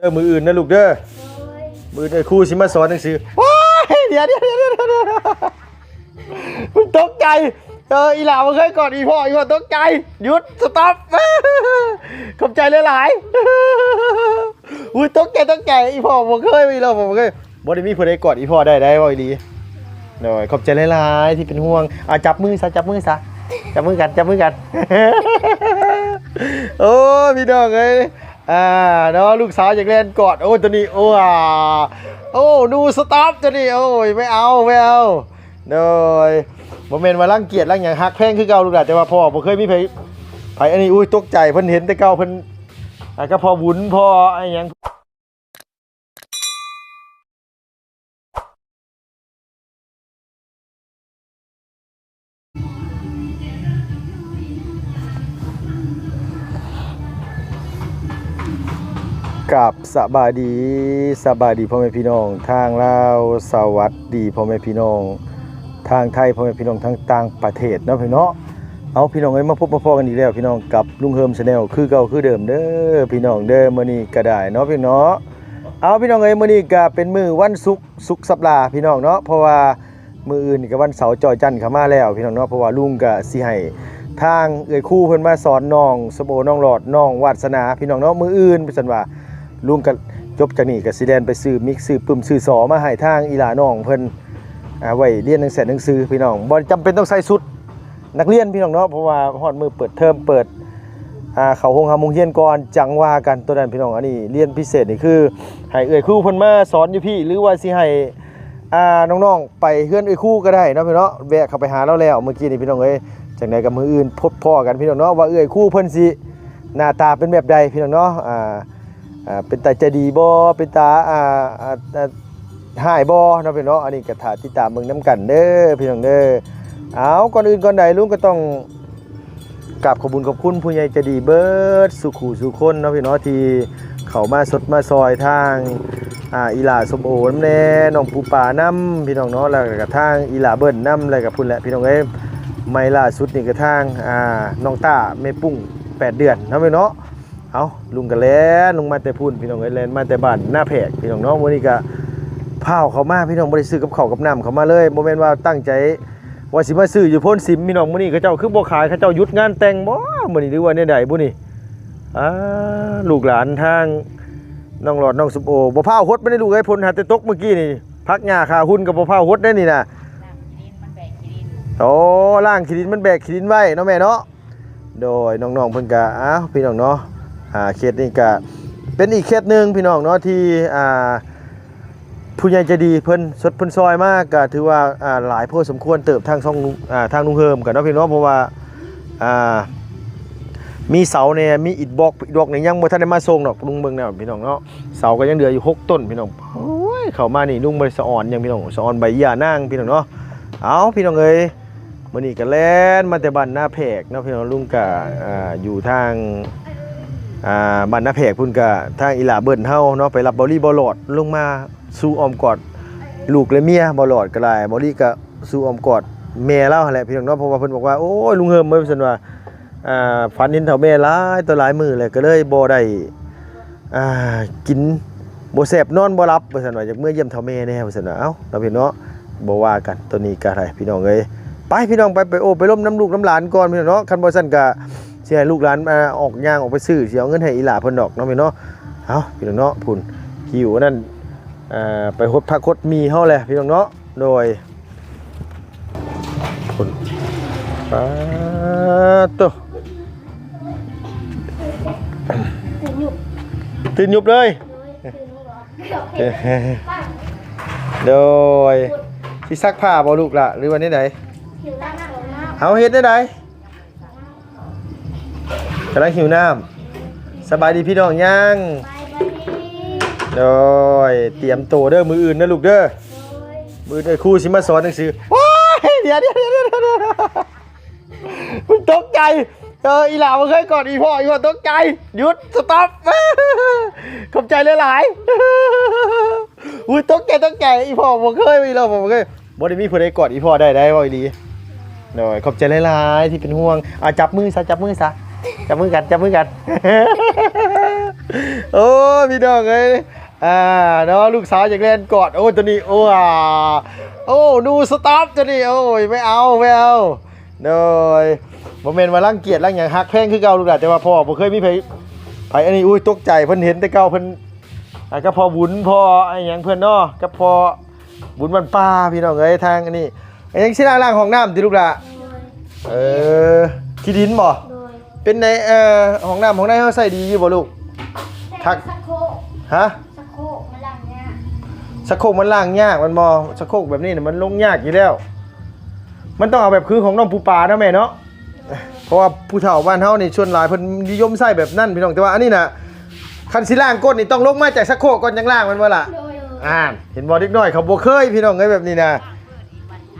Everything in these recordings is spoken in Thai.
เด้อมืออื่นนะลูกเด้อมืออื่นไอ้ครูสิมาสอนหนังสือว้ายเดี๋ยวเดี๋ยวเดี๋ยวเดี๋ยวเดี๋ยวมันตกใจเอออีหลามันเคยกอดอีพ่ออีพ่อตกใจหยุดสต็อปขอบใจหลายๆอุ้ยตกใจตกใจอีพ่อผมเคยมีเราผมเคยบ่ได้มีผู้ใดกอดอีพ่อได้ได้บ่อีหลีหน่อยขอบใจหลายๆที่เป็นห่วงอะจับมือซะจับมือซะจับมือกันจับมือกัน โอ้พี่น้องเอ้ย อ่าเนาะลูกสาวอยากเล่นกอดโอ้ยตัวนี้โอ้อ่าโอ้ดูสต็อปตัวนี้โอ้ยไม่เอาไม่เอาโดยโมเม่นว่ารังเกียจรังอย่างฮักแพงคือเก่าลูกหลานแต่ว่าพ่อผมเคยมีไผไผอันนี้อุ้ยตกใจเพิ่นเห็นแต่เก่าเพิ่นอะก็พอบุญพอไอ้ยัง กับสบายดีสบายดีพ่อแม่พี่น้อง ทางลาวสวัสดีพ่อแม่พี่น้อง ทางไทยพ่อแม่พี่น้องทั้งต่างประเทศเนาะพี่เนาะเอาพี่น้องเอ้ยมาพบมาพอกันอีกแล้วพี่น้องกับลุงเฮิมชาแนลคือเก่าคือเดิมเด้อพี่น้องเด้อมื้อนี้ก็ได้เนาะพี่เนาะเอาพี่น้องเอ้ยมื้อนี้ก็เป็นมือวันศุกร์ศุกร์สัปดาห์พี่น้องเนาะเพราะว่ามืออื่นนี่ก็วันเสาร์จอยจันทร์เข้ามาแล้ว พี่น้องเนาะเพราะว่าลุงก็สิให้ทางเอ้ยคู่เพิ่นมาสอนน้องสโบน้องหลอดน้องวาสนาพี่น้องเนาะมืออื่นเป็นซั่นว่า ลุงก็จบจากนี้ก็สิแล่นไปซื้อมิกซ์ซื้อปึ้มซื้อสอมาให้ทางอีหลาน้องเพิ่นอ่าไว้เรียนหนังสือหนังสือพี่น้องบ่จำเป็นต้องใส่ชุดนักเรียนพี่น้องเนาะเพราะว่าฮอดมือเปิดเทอมเปิดอ่าเขาโรงหาโรงเรียนก่อนจังว่ากันตัวนั้นพี่น้องอันนี้เรียนพิเศษนี่คือให้เอ่ยครูเพิ่นมาสอนอยู่พี่ หรือว่าสิให้อ่าน้องๆไปเฮือนเอ่ยครูก็ได้เนาะพี่เนาะแวะเข้าไปหาเราแล้วเมื่อกี้นี่พี่น้องเอ้ยจังไดกับมืออื่นพบพ่อกันพี่น้องเนาะว่าเอ่ยครูเพิ่นสิหน้าตาเป็นแบบใดพี่น้องเนาะอ่า อ่าเป็นตาใจดีบ่เป็นตาอ่าอ่าอ่าหายบอเนาะพี่น้องอันนี้กระถาติดตามเมืองน้ำกันเด้อพี่น้องเด้อเอาก่อนอื่นก่อนใดลุงก็ต้องกราบขอบคุญขอบคุณผู้ใหญ่ใจดีเบิร์ดสุขูสุคนเนาะพี่น้องที่เขามาสดมาซอยทางอ่าอีหลาสมโอน้ำแน่น้องปูป่าน้ำพี่น้องเนาะแล้วก็ทางอีหลาเบิ้ลน้ำอะไรกับพุ่นแหละพี่น้องเอ้ยไม่ล่าสุดนี่ก็ทางอ่าน้องต้าแม่ปุ้งแปดเดือนเนาะพี่เนาะ เอาลุงกันแล้วลุงมาแต่พุ่นพี่น้องเอ้ยแลนมาแต่บ้านหน้าแผกพี่น้องเนาะวันนี้ก็พาวเขามาพี่น้องบ่ได้ซื้อกับข้าวกับน้ำเขามาเลยบ่แม่นว่าตั้งใจว่าสิมาซื้ออยู่พ้นสิมพี่น้องมื้อนี้เขาเจ้าคือบ่ขายเขาเจ้าหยุดงานแต่งบ่มื้อนี้หรือว่าแนวใดบุนี่อ่าลูกหลานทางน้องหลอดน้องสุโอบ่พาวฮดไม่ได้ลูกไอ้พ้นหาแต่ตกเมื่อกี้นี่พักหญ้าคาหุ้นกับบ่พาวฮดได้นี่น่ะดินมันแบกดินโอ้ล่างขี้ดินมันแบกขี้ดินไว้เนาะแม่เนาะโดยน้องๆเพิ่นก็อ้าวพี่น้องเนาะ อ่าเขตนี้ก็เป็นอีกเขตหนึ่งพี่น้องเนาะที่อ่าผู้ใหญ่ใจะดีเพิ่นสดเพิ่นซอยมากก็ถือว่าอ่าหลายพอสมควรเติบทางช่องอ่าทางลุงเฮิมกันเนาะพี่น้องเพราะว่าอ่ามีเสาเนี่ยมีอิฐบล็อกอิฐบล็อกเนี่ยยังบ่ทันได้มาส่งดอกลุงเบิ่งแนวพี่น้องเนาะเสาก็ยังเหลืออยู่หกต้นพี่น้องโอ้ยเข้ามานี่ลุงบ่ได้สะอ่อนยังพี่น้องสะอ่อนใบหญ้านางพี่น้องเนาะเอาพี่น้องเอ้ยมื้อนี้ก็แล่นมาแต่บ้านหน้าแพกเนาะพี่น้องลุงก็อ่าอยู่ทาง อ่าบ้านนาแพกพุ่นก็ทางอีหลาเบิ่นเฮาเนาะไปรับบอลลี่บอลลอดลงมาสู้ออมกอดลูกและเมียบ่หลอดก็ได้บ่ลี่ก็สู้ออมกอดแม่เล่าแหละพี่น้องเนาะเพราะว่าเพิ่นบอกว่าโอ้ยลุงเฮิมเพิ่นซั่นว่าอ่าฝันเห็นเฒ่าแม่หลายต่อหลายมื้อเลยก็เลยบ่ได้อ่ากินบ่แซ่บนอนบ่หลับว่าซั่นว่าอยากเมื่อเยี่ยมเฒ่าแม่แน่ว่าซั่นว่าเอ้าเราพี่เนาะบ่ว่ากันตัวนี้ก็ได้พี่น้องเอ้ยไปพี่น้องไปไปโอ้ไปล้มน้ำลูกน้ำหลานก่อนพี่น้องเนาะคันบ่ซั่นก็ สิให้ลูกหลานมาออกย่างออกไปซื้อสิเอาเงินให้อีหลาเพิ่นดอกเนาะพี่เนาะเอ้าพี่น้องเนาะพุ่นหิวนั่นอ่าไปหดผักหดมีเฮาแหละพี่น้องเนาะโดยคนปาโตะตื่นหยุบเลยโดยสิซักผ้าบ่ลูกล่ะหรือวันนี้ไหนเอาเฮ็ดได้ไหนกำลังหิวน้ำสบายดีพี่น้องยังโดยเตรียมตัวเด้อมืออื่นนะลูกเด้อมือเด้อครูสิมาสอนหนังสือว้ายเดี๋ยวเดี๋ยวเดี๋ยวเดี๋ยวเดี๋ยวมันตกใจเอออีหลามันเคยกอดอีพ่ออีพ่อตกใจหยุดสต็อปขอบใจหลายๆอุ้ยตกใจตกใจอีพ่อผมเคยมีเราผมเคยบ่ได้มีผู้ใดกอดอีพ่อได้ได้บ่อีหลีโดยขอบใจหลายๆที่เป็นห่วงอะจับมือซะจับมือซะ จับมือกันจับมือกัน โอ้พี่น้องเอ้ยอ่าเนาะลูกสาวอยากเล่นกอดโอ้ตัวนี้โอ้อ่าโอ้นูสต็อปตัวนี้โอ้ยไม่เอาไม่เอาโดยบ่แม่นว่ารังเกียจรังหยังฮักแพงคือเก่าลูกหลานแต่ว่าพ่อบ่เคยมีไผไผอันนี้อุ้ยตกใจเพิ่นเห็นแต่เก่าเพิ่นอ่าก็พอบุญพอไอ้ยังเพิ่อนเนาะก็พอบุญมันป้าพี่น้องเอ้ยทางอันนี้ไอ้ยังสิล้างห้องน้ำติลูกหล่ะเออที่ดินบ่ เป็นในเอ่อห้องน้ำของนายเขาใส่ดีอยู่บ่ลูก ทัก สักโคกฮะสักโคกมาลังเนี่ยสะโครกมันล่างยากมันบ่สะโครกแบบนี้เนี่ยมันลงยากอยู่แล้ว มันต้องเอาแบบคือของน้องปูปลานะแม่เนาะเพราะว่าผู้เฒ่าบ้านเฮานี่ชวนหลายเพิ่นนิยมใส่แบบนั้นพี่น้องแต่ว่าอันนี้น่ะคันสิล่างก้นนี่ต้องลงมาจากสะโครกก่อนจังล่างมันว่าล่ะโดยอ่านเห็นบ่เด็กน้อยเขาบ่เคยพี่น้องเอ้ยแบบนี้นะ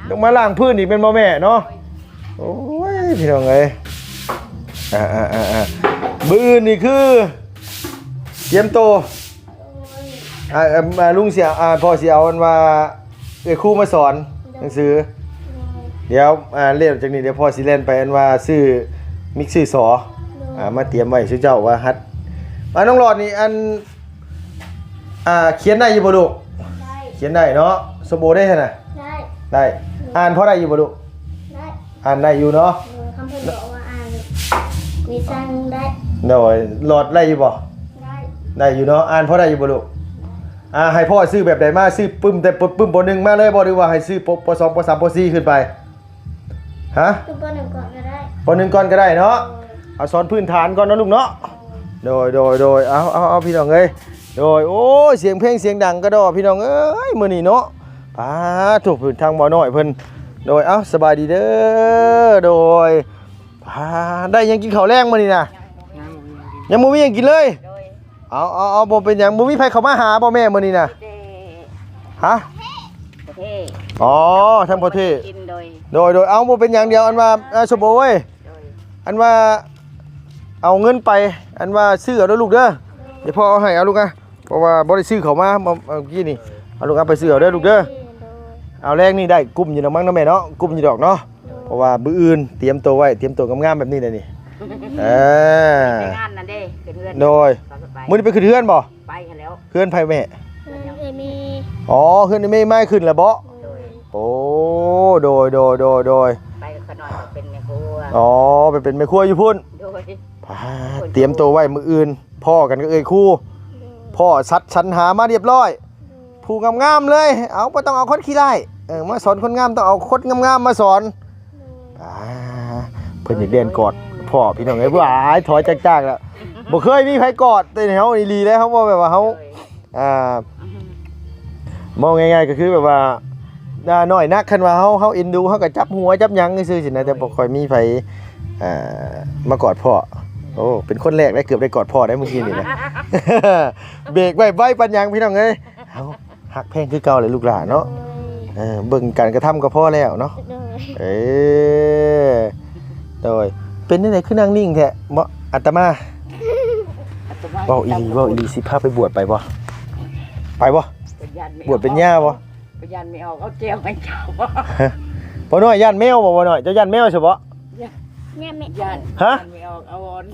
ต้องมาล้างพื้นอีกเป็นบ่แม่เนาะโอ้ยพี่น้องเอ้ย อ่าอ่าอ่าอ่ามืออื่นนี่คือเตรียมโตวอ่าเอิ่มอ่าลุงเสียอ่าพอเสียเอาอันว่าเอ้ยครูมาสอนหนังสือ เดี๋ยวอ่าเรียนจากนี้เดี๋ยวพ่อสิเล่นไปอันว่าซื้อมิกซ์ซื้อสออ่ามาเตรียมไว้ชื่อเจ้าว่าฮัดมาน้องหลอดนี่อันอ่าเขียนได้อยู่บ่ลูกได้เขียนได้เนาะสมบูรณ์ได้ใช่ไหมได้ได้อ่านพอได้อยู่บ่ลูกได้อ่านได้อยู่เนาะโดยคำเพิ่นบอกว่า อ่านมีสั่งได้เดี๋ยวหลอดได้อยู่บ่ได้ได้อยู่เนาะอ่านพอได้อยู่บ่ลูกอ่าให้พ่อซื้อแบบใดมาซื้อปึ้มแต่ปึ้มปึ้มปหนึ่งมาเลยบ่หรือว่าให้ซื้อปปสองปสามปสี่ขึ้นไปฮะคือปหนึ่งก่อนก็ได้ปหนึ่งก่อนก็ได้เนาะเอาสอนพื้นฐานก่อนเนาะลูกเนาะโดยโดยโดยเอาเอาเอาพี่น้องเอ้ยโดยโอ้ยเสียงเพลงเสียงดังก็ดอพี่น้องเอ้ยมื้อนี้เนาะพาถูกพื้นทางบ่น้อยเพิ่นโดยเอ้าสบายดีเด้อโดย พาได้หยังกินข้าวแรงมื้อนี้น่ะยังบ่มีหยังกินเลย โดยเอาเอาเอาบ่เป็นหยังบ่มีไผเข้ามาหาบ่แม่มื้อนี้น่ะเจฮะประเทศอ๋อทางประเทศกินโดยโดยโดยเอาบ่เป็นหยังเดียวอันว่าเอ่อสมบูเว้ยโดยอันว่าเอาเงินไป อันว่าซื้อเอาเด้อลูกเด้อเดี๋ยวพ่อเอาให้เอาลูกอะเพราะว่าบ่ได้ซื้อเขามาเมื่อเมื่อกี้นี่เอาลูกเอาไปซื้อเอาเด้อลูกเด้อโดยเอาแรกนี่ได้กลุ่มอยู่ดอกมั้งเนาะแม่เนาะกลุ่มอยู่ดอกเนาะ เพราะว่าบื้ออื่นเตรียมตัวไว้เตรียมตัวงามๆแบบนี้เลยนี่เออไปงานนั่นเด้เป็นเพื่อนโดยตอนไปมื้อนี้ไปขึ้นเฮือนบ่ไปกันแล้วเฮือนไผแม่เพิ่นเอยมีอ๋อเฮือนนี่ไม่ไม่ขึ้นแล้วบ่โดยโอ้โดยโดยโดยโดยไปกับขน้อยก็เป็นแม่ครัวอ๋อไปเป็นแม่ครัวอยู่พุ่นโดยพาเตรียมตัวไว้มื้ออื่น พ่อกันก็เอ่ยคู่โดยพ่อสัดสรรหามาเรียบร้อยผู้งามๆเลย เอาบ่ต้องเอาคนขี้ไล่เออมาสอนคนงามต้องเอาคนงามๆมาสอน อ่าเพิ่นอยากเรียนกอดพ่อพี่น้องเอ้ยผู้อายถอยจากๆแล้วบ่เคยมีไผกอดแต่เฮาอีหลีเลยเฮาบ่แบบว่าเฮาอ่ามองง่ายๆก็คือแบบว่าอ่าน้อยนักคันว่าเฮาเฮาเอ็นดูเฮาก็จับหัวจับหยังซื่อๆสินะแต่บ่ค่อยมีไผอ่ามากอดพ่อโอ้เป็นคนแรกได้เกือบได้กอดพ่อได้เมื่อกี้นี่นะเบรกไว้ไว้ปัญญังพี่น้องเอ้ยเอาหักแพงคือเก่าเลยลูกหลานเนาะเออเบิ่งการกระทำก็พอแล้วเนาะ เออโดยเป็นจังไดคือนั่งนิ่งแท้บ่อาตมาเว้าอีหลีเว้าอีหลีสิพาไปบวชไปบ่ไปบ่เป็นยันไม่บวชเป็นย่าบ่เป็นยันไม่ออกเขาเจียวให้เจ้าบ่น้อยย่านแมวบ่บ่น้อยเจ้าย่านแมวใช่บ่เนี่ยแม่ยันฮะไม่ออกเอาอ่อน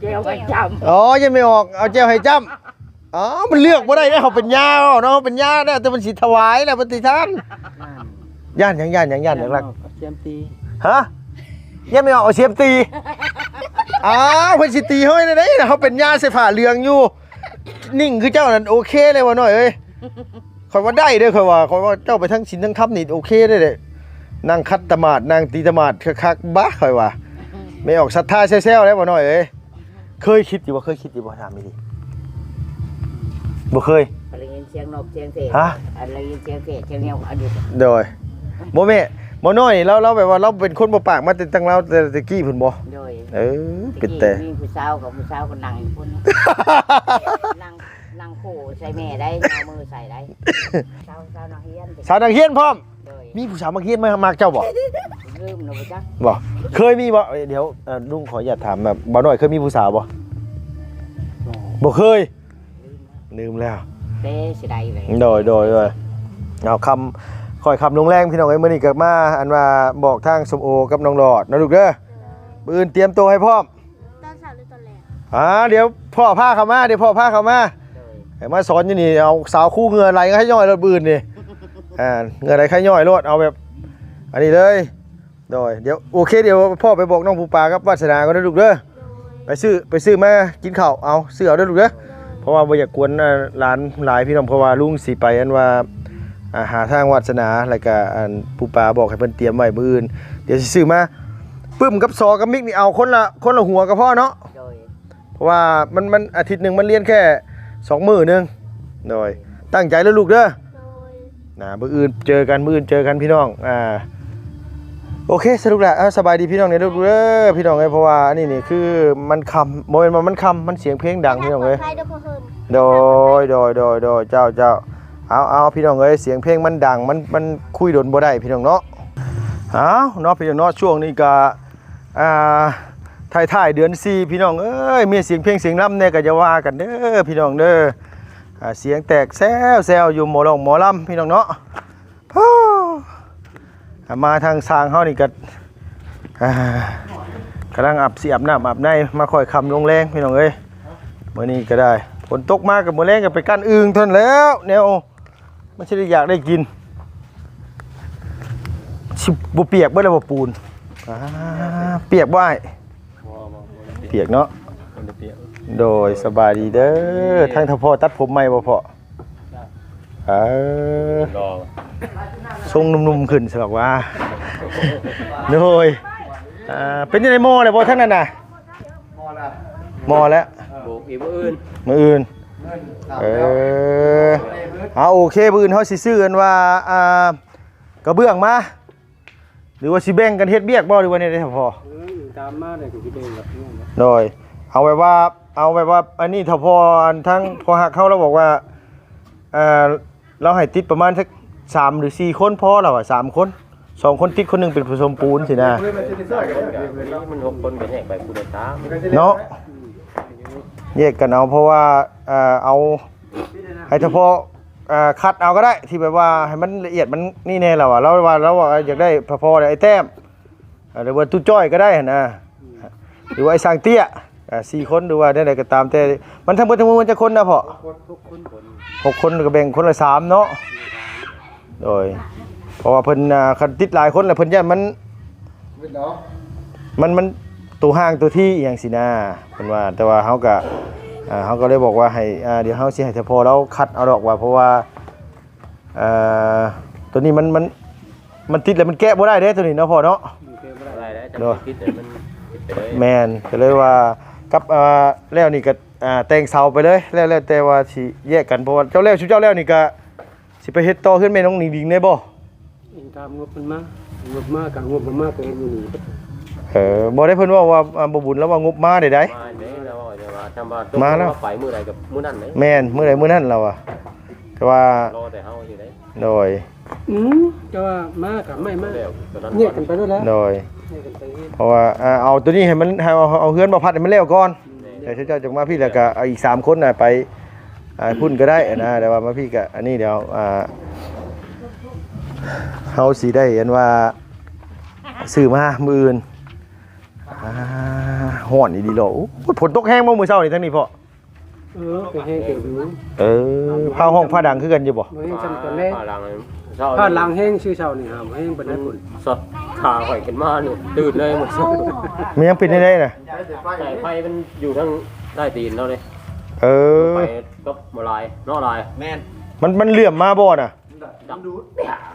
เจียวให้จำอ๋อยังไม่ออกเอาแจ้วให้จ้ำอ๋อมันเลือกบ่ได้เด้อเขาเป็นย่าเนาะเป็นย่าเด้อแต่มันสิถวายนะปฏิทาน ย่านหยังย่านหยังย่านหยังรักเจียมตีฮะยังไม่ออกเอาเสียมตีอ้าวเพิ่นสิตีเฮ้ยได้นะเขาเป็นญาใส่ผ้าเหลืองอยู่ นิ่งคือเจ้านั่นโอเคเลยว่าหน่อยเอ้ยข่อยว่าได้เด้อข่อยว่าข่อยว่าเจ้าไปทั้งศีลทั้งธรรมนี่โอเคได้เลยนั่งคัดตะหมาดนั่งตีตะหมาดคักๆบ้าข่อยว่าไม่ออกศรัทธาแซ่ๆแล้วว่าหน่อยเอ้ยเคยคิดอยู่บ่เคยคิดอยู่บ่ถามอีหลีบ่เคยอะไรยินเสียงนกเสียงเสฮะอะไรยินเสียงเสเสียงเนี้ยอันนี้โดย บ่แม่บ่น้อยนี่เราเราแบบว่าเราเป็นคนบ่ปากมาแต่ตั้งเราแต่ตะกี้พุ่นบ่โดยเออเป็นแต่มีผู้สาวกับผู้สาวคนนั่งอยู่คนนั่งนั่งคู่ใส่แม่ได้เอามือใส่ได้สาวสาวนักเรียนสาวนักเรียนพร้อมโดยมีผู้สาวมาเรียนมามากเจ้าบ่ลืมเนาะจ๊ะบ่เคยมีบ่เอ้ยเดี๋ยวเอ่อลุงขออยากถามแบบบ่น้อยเคยมีผู้สาวบ่บ่เคยลืมลืมแล้วเต้สิได้เลยโดยโดยโดยเอาคำ คอยคำลงแรงพี่น้องเอ้ยมื้อนี้ก็มาอันว่าบอกทางสมโอกับน้องหลอดนะลูกเด้อมื้ออื่นเตรียมตัวให้พร้อมตอนเอ่าเดี๋ยวพ่อพาเข้ามาเดี๋ยวพ่อพาเข้ามาโดยให้มาสอนอยู่นี่เอาสาวคู่เหงือไหลก็ให้ย่อยรถบืนนี่อ่าเหงือไหลให้ย่อยรถเอาแบบอันนี้เลยโดยเดี๋ยวโอเคเดี๋ยวพ่อไปบอกน้องภูปากับวาสนาก็ได้อลูกเด้อไปซื้อไปซื้อมากินข้าวเอาซื้อเอาเด้อลูกเด้อเพราะว่าบ่อยากกวนอ่าหลานหลายพี่น้องเพราะว่าลุงสิไปอันว่าอ่า หาทางวาสนาแล้วก็อันภูปาบอกให้เพิ่นเตรียมไว้มื้ออื่นเดี๋ยวสิซื้อมาปึ้มกับซอกับมิกนี่เอาคนละคนละหัวก็พอเนาะโดยเพราะว่ามันมันอาทิตย์หนึ่งมันเรียนแค่สองมื้อหนึงโดยตั้งใจแล้วลูกเด้อโดยนะมื้ออื่นเจอกันมื้ออื่นเจอกันพี่น้องอ่าโอเคสรุปแล้วเอาสบายดีพี่น้องเนี่ยลูกเด้อพี่น้องเอ้ยเพราะว่าอันนี้นี่คือมันคำโมเมนต์ว่ามันคำมันเสียงเพลงดังพี่น้องเอ้ย ใครเด้อพ่อเฮินโดยโดยโดยโดยเจ้าเจ้า เอาเอาพี่น้องเอ้ยเสียงเพลงมันดังมันมันคุยดนบ่ได้พี่น้องเนาะเอาเนาะพี่น้องเนาะช่วงนี้ก็อ่าถ่ายถ่ายเดือนสี่พี่น้องเอ้ยมีเสียงเพลงเสียงรำเนี่ยก็จะว่ากันเด้อพี่น้องเด้อเสียงแตกแซวแซวอยู่หมอลองหมอลำพี่น้องเนาะมาทางสางเฮานี่ก็อ่ากำลังอาบเสิอาบน้ำอาบในมาคอยคำลงแรงพี่น้องเอ้ยมื่อนี้ก็ได้ฝนตกมากกับมื่อแรงก็ไปกั้นอึงทนแล้วแน วมันจะได้อยากได้กินชิบเปียกเบ่แล้วบ่ปูนอ่าเปียกบ่ไอ้ายเปียกเนาะโดยสบายดีเด้อทางทพ่อตัดผมใหม่บ่พ่อเออรอทรงนุ่มๆขึ้นสบอกว่าโดยอ่าเป็นยังไงหม้อเลยบ่ทั้งนั้นน่ะหม้อแล้วบุกอีกอื่นมืออื่น เออเอาโอเคมืออื่นเขาสิซื้อกันว่าอ่ากระเบื้องมาหรือว่าสิแบ่งกันเฮ็ดเบียกบ่หรือว่าเนี่ยได้พอตามมาเลยกูคิดเองแบบโดยเอาไว้ว่าเอาไว้ว่าอันนี้ถ้าพออันทั้งพอหักเข้าแล้วบอกว่าเออเราให้ติดประมาณสักสามหรือสี่คนพอแล้วอะสามคนสองคนติดคนหนึงเป็นผสมปูนสินะมันหกคนกันแยกไปกูได้ตามเนาะ แยกกันเอาเพราะว่าเอ่อเอาให้เฉพาะเอ่อคัดเอาก็ได้ที่แบบว่าให้มันละเอียดมันนี่แน่แล้วอะแล้วว่าแล้วว่าอยากได้พอพอไอ้แต้มเอ่อหรือว่าตู้จ้อยก็ได้หั่นนะหรือว่าไอ้สร้างเตี้ยอ่าสี่คนหรือว่าได้ไหนก็ตามแต่มันทั้งหมดทั้งมวลมันจะคนนะพ่อหกคนก็แบ่งคนละสามเนาะโดยเพราะว่าเพิ่นอ่าคันติดหลายคนแล้วเพิ่นย่านมัน มันมัน ตัวห้างตัวที่อหย่างสินะเป็นว่าแต่ว่าเขาก็อ่าเขาก็เลยบอกว่าให้อ่าเดี๋ยวเขาสิให้เฉพาะแล้วคัดเอาดอกว่าเพราะว่าเอ่อตัวนี้มันมันมันติดแล้วมันแก้บ่ได้เด้ตัวนี้เนาะพ่อเนาะอะไรได้จะคิดแต่มันคิดไปเลยแมนก็เลยว่ากับอ่าแล้วนี่ก็อ่าแต่งเสาไปเลยแล้วแล้วแต่ว่าสิแยกกันเพราะว่าเจ้าแล้วชุดเจ้าแล้วนี่ก็สิไปเฮ็ดต่อขึ้นแม่น้องหนิงดิงได้บ่เองตามงบมันมากงบมากกับงบมันมากก็เองอยู่นี่ เออบ่ได้เพิ่นว่าว่าอ่าบ่บุญแล้วว่างบมาได้ได มาเด้แล้วว่าจะมาทำบ้านไปมือใดกับมือนั่นเลยแม่นมื้อใดมื้อนั้นเราอะแต่ว่ารอแต่เฮาอยู่ได้โดยอืมก็ว่ามากกับไม่มากแล้วตอนนั้นเนี่ยกันไปด้วยแล้วโดยเนี่ยกันไปเฮ็ดเพราะว่าอ่าเอาตัวนี้ให้มันให้เอาเอาเฮือนมาพัดให้มันแล้วก่อนเดี๋ยวเจ้าจะมาพี่แล้วก็เอาอีกสามคนน่ะไปอ่าพุ่นก็ได้นะแต่ว่ามาพี่ก็อันนี้เดี๋ยวอ่าเฮาสิได้อันว่าซื้อมามื้ออื่น อ่าฮ้อนอีดีโลโอ้ยฝนตกแห้งบ่มื้อเช้านี่ทั้งนี้พ่อเออไปให้เกี่ยวอยู่เออผ้าห้องผ้าดังคือกันอยู่บ่มาให้จำตอนแรกผ่าลังผ้าล้างแห้งชื่อเช้านี่หามให้บันไดผลสดขาข่อยขึ้นมานี่ตื่นเลยหมดสดมันยังปิดได้ๆน่ะสายไฟมันอยู่ทั้งใต้ตีนเราเลยเออไปก็มาลายนอกลายแม่นมันมันเหลื่อมมาบ่น่ะ ดัง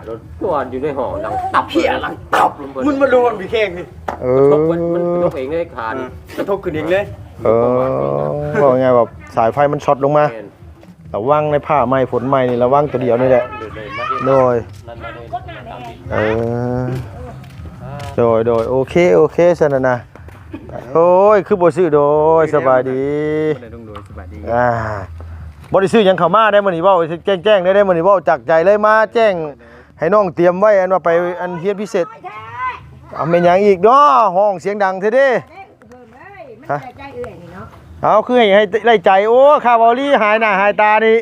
รถตัวอยู่ในห้องดังตับเพียดังตับมันมาโดนพี่เค้งนี่เอตอกมันมันตกเองเลยขาดกระทบขึ้นเองเลยเออบอกไงแบบสายไฟมันช็อตลงมาแม่นระวังในผ้าไหม้ฝนไหม้นี่ระวังตัวเดียวนี่แหละเดินเลยมาเฮ็ดโดยนั่นมาเลยตามที่เออโดยโดยโอเคโอเคสนะนะโอ้ยคือบ่ซื้อโดยสบายดีได้ต้องโดยสบายดีอ่า บ่ได้ซื้อหยังเข้ามาได้มื้อนี้เว้าแจ้งแจ้งได้ได้มื้อนี้เว้าจากใจเลยมาแจ้งให้น้องเตรียมไว้อันว่าไปอันเฮียนพิเศษเอาแม่นหยังอีกเนาะห้องเสียงดังเท่เด้ฮะเอาคือให้ให้ไล่ใจโอ้ข้าวเบาลี่หายหน้าหายตานี่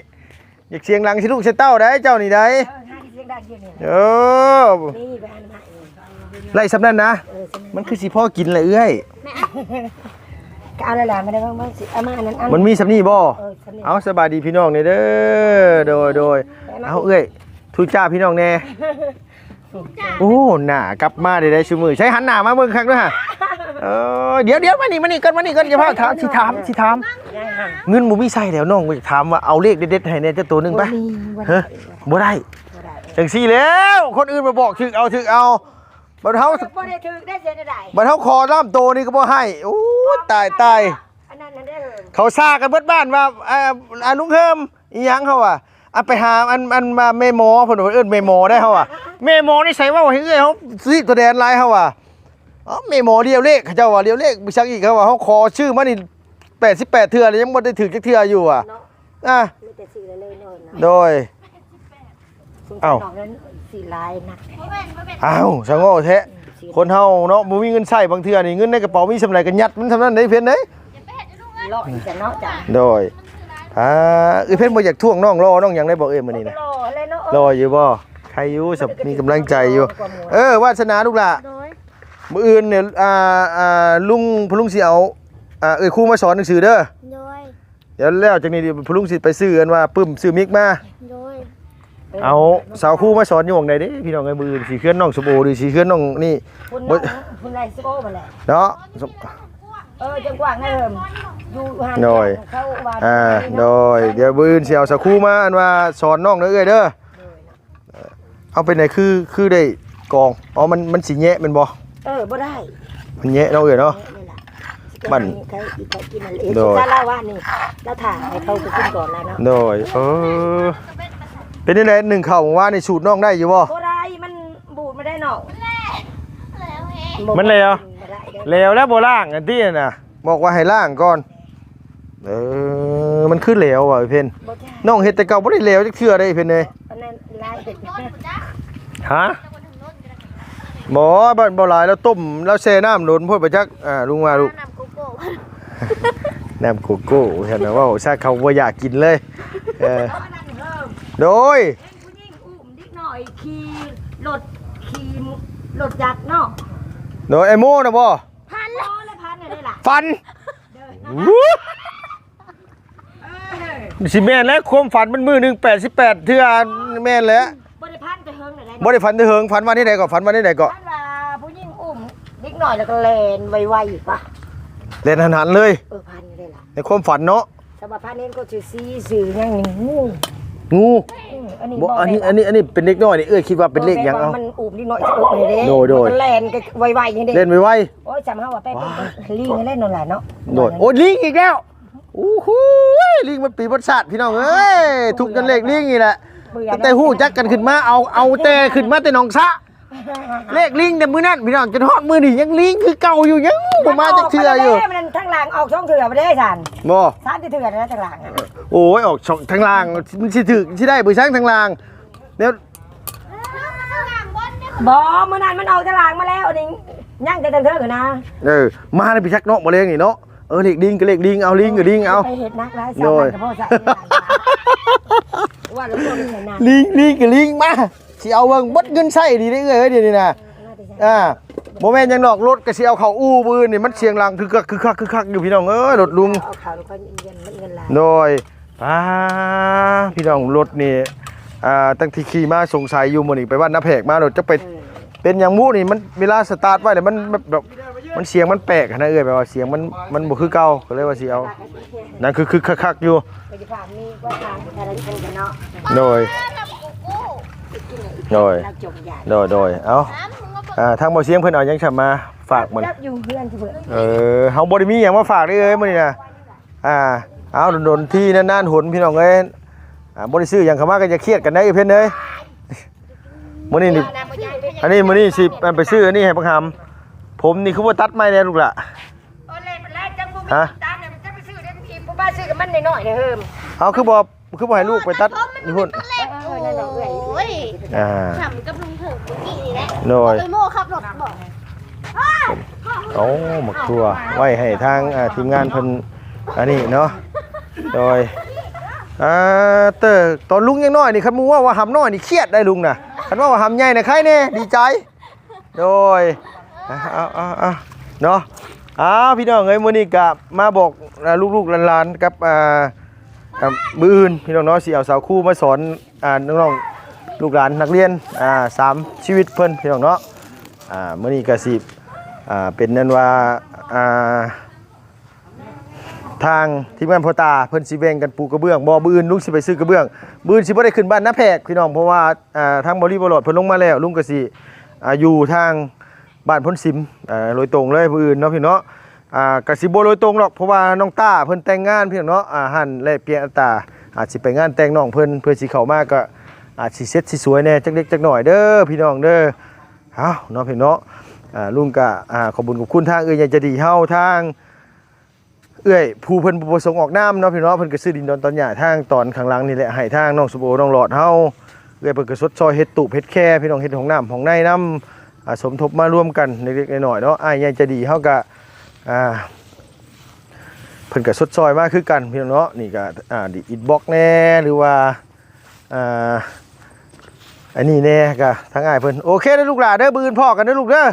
อยากเสียงหลังสิลูกสิเต้าได้เจ้านี่ได้เออไล่สำนั้นนะมันคือสิพ่อกินแหละเอ้ย เอาอะไรล่ะไม่ได้บ้างบ้างสิเอามาอันนั้นอันมันมีสำนีบ่เออฉันนี่เอาสบายดีพี่น้องนี่เด้อโดยโดยเอาเอ้ยทุจ้าพี่น้องแน่โอ้หน้ากลับมาได้ได้ชูมือใช้หันหน้ามาเบิ่งครั้งด้วยฮะเออเดี๋ยวเดี๋ยวมานี่มานี่ก่อนมานี่ก่อนอย่าพาถามสิถามสิถามยังห่างเงินบ่มีใส่แล้วน้องไปถามว่าเอาเลขเด็ดๆให้แน่เจ้าตัวหนึงไปมีวันเฮ้ยบ่ได้บ่ได้จังซี่แล้ว คนอื่นมาบอกถึกเอาถึกเอา บัดเฮาบ่ได้ถือได้เสียได้บัดเฮาคอล่ามโตนี่ก็บ่ให้โอ้ยตายตายอันนั้นนั่นได้เออเขาซ่ากันเบิดบ้านว่าอ่าอ่าลุงเฮิมอีหยังเขาอะอันไปหาอันอันมาเมโมเพิ่นว่าเอิ้นเมโมได้เขาอะเมโมนี่ใส่ว่าให้เอ้ยเขาสิตัวแดนหลายเขาอะอ๋อเมโมเดียวเลขเขาเจ้าว่าเดียวเลขบ่ชักอีกเขาว่าเขาขอชื่อมานี่88เทื่อเลยยังบ่ได้ถึกจักเทื่ออยู่อะอะมีแต่สื่อเลยๆหน่อยนะโดยสงเอ้า สารน้องนั้นสีลายนักอ้าวช่างโง่แท้คนเฮาเนาะบ่มีเงินใช้บางเทื่อนี่เงินในกระเป๋ามีสำไรก็ยัดมันสำนั้นได้เพิ่นเด้ยเลาะอีกแต่เนาะจ้ะโดยอ่าเอ้ยเพิ่นบ่อยากท่วงน้องรอน้องหยังได้บ่เอ้ยมื้อนี้นะรอเลยเนาะรออยู่บ่ใครอยู่สับมีกำลังใจอยู่ เออวาสนาลูกหล่ะโดยมื้ออื่นเนี่ยอ่าอ่าลุงพลุงสิเอาอ่าเอ้ยครูมาสอนหนังสือเด้อโดยเดี๋ยวแล้วจากนี้เดี๋ยวพลุงสิไปซื้อกันว่าปึ้มซื้อมิกมาโดย เอาสาวครูมาสอนอยู่หม่องใดเด้พี่น้องเอ้ยมื้ออื่นสิเคลื่อนน้องสมโอหรือสิเคลื่อนน้องนี่คุณน้องคุณนายสโก้มาแหละเนาะสม เออจังกว่างนะเอิมอยู่ห่างหน่อย เข้าว่าอ่าโดยเดี๋ยวมื้ออื่นสิเอาสาวครูมาอันว่าสอนน้องเด้อเอ้ยเด้อเออเอาไปไหนคือคือได้กองอ๋อมันมันสิแยะแมันบ่เออบ่ได้มันแยะเนาะเอ้ยเนาะ นี่ล่ะบั่นใครอีกใครกินอะไรเองโดยถ้าเล่าว่านี่แล้วถ่ายให้เขาไปกินก่อนแล้วเนาะโดยเออ เป็นยังไงหนึ่งเข่าวว่าในสูตรน้องได้อยู่บ่บ่ได้มันบูดไม่ได้เนาะมันแล้วบ่ได้เด้อแล้วแล้วบ่ล่างอันที่น่ะ บอกว่าให้ล่างก่อน เออ มันขึ้นแล้วอะไอ้เพิ่นบ่ได้น้องเฮ็ดแต่เก่าบ่ได้แล้วจักเทื่อได้เพิ่นเอ้ยอันนั้นลายเห็ดฮะบ่บ่บ่หลายแล้วต้มแล้วแช่น้ำโดนพ่นไปจักอ่าลุงมาลูกน้ำโกโก้น้ำโกโก้เห็นนะว่าซาเขาบ่อยากกินเลยเออ โดยผู้หญิงอุ้มนิดหน่อยขี่รถขี่รถจักรเนาะโดยไอ้โมนะบ่พันแล้วเลยพันอะไรล่ะฟันวู้สิแม่นแล้วความฝันมันมือหนึ่ง88เทื่อแม่นแล้วบ่ได้พันจะเฮิงอะไรบ่ได้ฝันแต่เหิงฝันว่านี่ใดก็ฝันว่านี่ใดก็พันว่าผู้หญิงอุ้มนิดหน่อยแล้วก็แลนไวๆอีกปะเล่นหันๆเลย เออพันอะไรล่ะในความฝันเนาะ สำหรับพันเน้นก็ชื่อซีสื่อยังหนึ่ง งูงูอืมอันนี้บ่อันนี้อันนี้อันนี้เป็นเด็กน้อยนี่เอ้ยคิดว่าเป็นเลขหยังเอามันอุ้มนิดหน่อยจะเออเลยเด้โดยโดยมันแลนก็ไวๆอย่างนี้เล่นไว้โอ้ยจำเฮาว่าไปเป็นลิงเล่นนั่นแหละเนาะๆโดดโอ้ยลิงอีกแล้วโอ้โหลิงมันปีประสาทพี่น้องเอ้ยทุกกันเลขลิงนี่แหละเบื่อตั้งแต่ฮู้จักกันขึ้นมาเอาเอาแต่ขึ้นมาแต่หนองสะ เลขลิงแต่มื้อนั้นพี่น้องจนฮอดมื้อนี้ยังลิงคือเก่าอยู่ยังบ่มาจักเทื่ออยู่มันทั้งหลังออกช่องเถื่อไปได้สันบ่สามที่เถื่อนะทั้งหลังอะโอ้ยออกช่องทางล่างมันสิถึกสิได้เบ่ช้างทางล่างเดี๋ยวบอเมื่อนั้นมันออกทั้งหลังมาแล้วอันนี้ย่างแต่ทั้งเถื่อนะเออมาในพี่ชักเนาะบ่เลงนี่เนาะเออเลขลิงก็เลขลิงเอาลิงก็ลิงเอาไปเห็ดนักร้ายสาโดมยพันกับพ่อสาวว่าแล้วพวกนี้ไหนนะลิงลิงก็ลิงมา สิเอาเบิ่งบดเงินใช้ดีได้เอ้ยเดี๋ยวนี้นะอ่าบ่แม่นหยังดอกรถก็สิเอาเข้าอู่บื้อนี่มันเสียงลังคือคักคือคักคือคักอยู่พี่น้องเอ้ยรถลุงเอาข่าวแล้วก็เงินมันเงินลายโดยอ่าพี่น้องรถนี่อ่าตั้งที่ขี่มาสงสัยอยู่มื้อนี้ไปวัดน้าแพกมารถจะไปเป็นหยังหมู่นี่มันเวลาสตาร์ทไว้แล้วมันแบบแบบมันเสียงมันแปลกอะนะเอ้ยแบบว่าเสียงมันมันบ่คือเก่าก็เลยว่าสิเอานั่นคือคือคักๆอยู่ไปจะผ่านมีก็ทางอะไรกันเนาะโดย โดย เราจมใหญ่โดยโดยเอาอ่าทางบ่เสียงเพิ่นเอาหยังฉันมาฝากมันจับอยู่เพื่อนที่เพื่อนเออเฮาบ่ได้มีหยังมาฝากเด้อเอ้ยมื้อนี้นะอ่า เอาโดนๆที่นานๆหนพี่น้องเอ้ยอ่าบ่ได้ซื้อหยังเข้ามาก็จะเครียดกันได้เพิ่นเอ้ยมื้อนี้นี่อันนี้มื้อนี้สิไปซื้ออันนี้ให้บักหำผมนี่คือว่าตัดไม้แล้วลูกล่ะ โอ้เล่นแล้วจังบุ้งฮะ ตามเนี่ยมันจะไปซื้อได้ทีผู้บ้านซื้อกับมันน้อยๆเนี่ยเฮิมเอาคือบ่ คือบ่ให้ลูกไปตัดนี่พุ่นเออนั่นแหละเอ้ยโอ้ยอ่าทำกับลุงเถิดเมื่อกี้นี่แหละโดยโดยโม่ขับรถบอกเอาหมักตัวไว้ให้ทางอ่าทีมงานเพิ่นอันนี้เนาะโดยอ่าเตอตอนลุงยังน้อยนี่คันมูว่าว่าหำน้อยนี่เครียดได้ลุงน่ะคันว่าว่าหำใหญ่น่ะใครแน่ดีใจโดยอะเอาเอาเอาเนาะอ้าวพี่น้องเอ้ยมื้อนี้ก็มาบอกอ่าลูกๆหลานๆกับอ่า อ่ามื้ออื่นพี่น้องเนาะสิเอาสาวคู่มาสอนอ่าน้องๆลูกหลานนักเรียนอ่าสามชีวิตเพิ่นพี่น้องเนาะอ่ามื้อนี้ก็สิอ่าเป็นนั่นว่าอ่าทางทีมงานพ่อตาเพิ่นสิแบ่งกันปูกระเบื้องบ่มื้ออื่นลุงสิไปซื้อกระเบื้องมื้ออื่นสิบ่ได้ขึ้นบ้านนาแพกพี่น้องเพราะว่าอ่าทางบริบรอดเพิ่นลงมาแล้วลุงก็สิอ่าอยู่ทางบ้านพ้นสิมอ่าโดยตรงเลยผู้อื่นเนาะพี่เนาะ อ่ากสิบ่โดยตรงหรอกเพราะว่าน้องต้าเพิ่นแต่งงานเพี่เนาะอ่าหันแลกเปลี่ยนอัตาอาจสิไปงานแต่งน้องเพิ่นเพื่อสิเข้ามาก็อาจสิเซ็ตสิสวยแน่จักเล็กจักหน่อยเด้อพี่น้องเด้อเอาเนาะพี่เนาะอ่าลุงก็อ่าขอบคุญขอบคุณทางเอื้อยใหญ่ใจะดีเฮาทาง เอื้อยผู้เพิ่นบ่ประสงค์ออกน้ำเนาะพี่เนาะเพิ่นก็ซื้อดินดอนตอนหญ้าทางตอนข้างหลังนี่แหละให้ทางน้องสุโบน้องหลอดเฮาเอื้อยเพิ่นก็สดซอยเฮ็ดตูบเฮ็ดแค่พี่น้องเฮ็ดของน้ำของในน้ำอ่าสมทบมาร่วมกันเล็กๆน้อยๆเนาะอ้ายใหญ่ใจะดีเฮาก็ อ่าเพิ่นก็สดซอยมากคือกันพี่น้องเนาะนี่ก็อ่าดิอินบ็อกแน่หรือว่าอ่าอันนี้แน่ก็ทั้งอ้ายเพิ่นโอเคเด้อลูกหลานเด้อบืนพ่อกันเด้อลูกเด้อ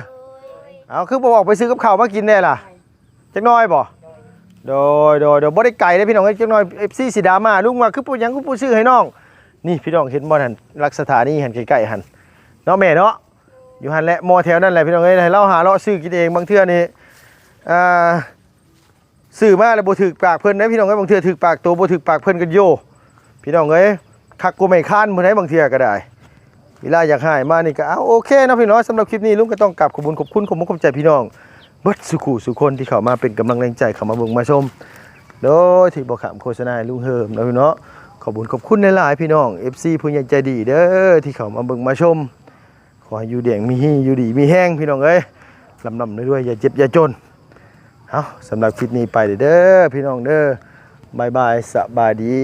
เอาคือบ่ออกไปซื้อกับข้าวมากินแน่ล่ะจักหน้อยบ่โดยโดยโดยบ่ได้ไก่เด้พี่น้องเอ้ยจักหน้อย FC สิดามาลุงว่าคือปู่หยังคือปู่ซื้อให้น้อง นี่พี่น้องเห็นบ่นั่นลักสถานีหันใกล้ๆหันเนาะแม่เนาะอยู่หันแหละมอแถวนั่นแหละพี่น้องเอ้ยให้เราหาเลาะซื้อกินเองบางเทื่อนี่ อ่าซื้อมาแล้วบ่ถึกปากเพิ่นนะพี่น้องเอ้ยบางเทื่อถึกปากตัวบ่ถึกปากเพิ่นกันโยพี่น้องเอ้ยคักกูไม่ค้านเพิ่นให้บางเทื่อก็ได้เวลาอยากให้มานี่ก็เอาโอเคนะพี่น้องสำหรับคลิปนี้ลุงก็ต้องกราบขอบคุณขอบคุณขอบคุณขอบใจพี่น้องเบิดสุขุสุคนที่เข้ามาเป็นกำลังแรงใจเข้ามาเบิ่งมาชมโดยที่บ่ขามโฆษณาลุงเฮิมนะพี่เนาะขอบคุณขอบคุณหลายๆพี่น้อง FC ผู้ใหญ่ใจดีเด้อที่เข้ามาเบิ่งมาชมขออยู่เดียงมีฮีอยู่ดีมีแห้งพี่น้องเอ้ยลำลำด้วยอย่าเจ็บอย่าจน เอาสำหรับคลิปนี้ไปเด้อพี่น้องเด้อบายบายสบายดี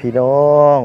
พี่น้อง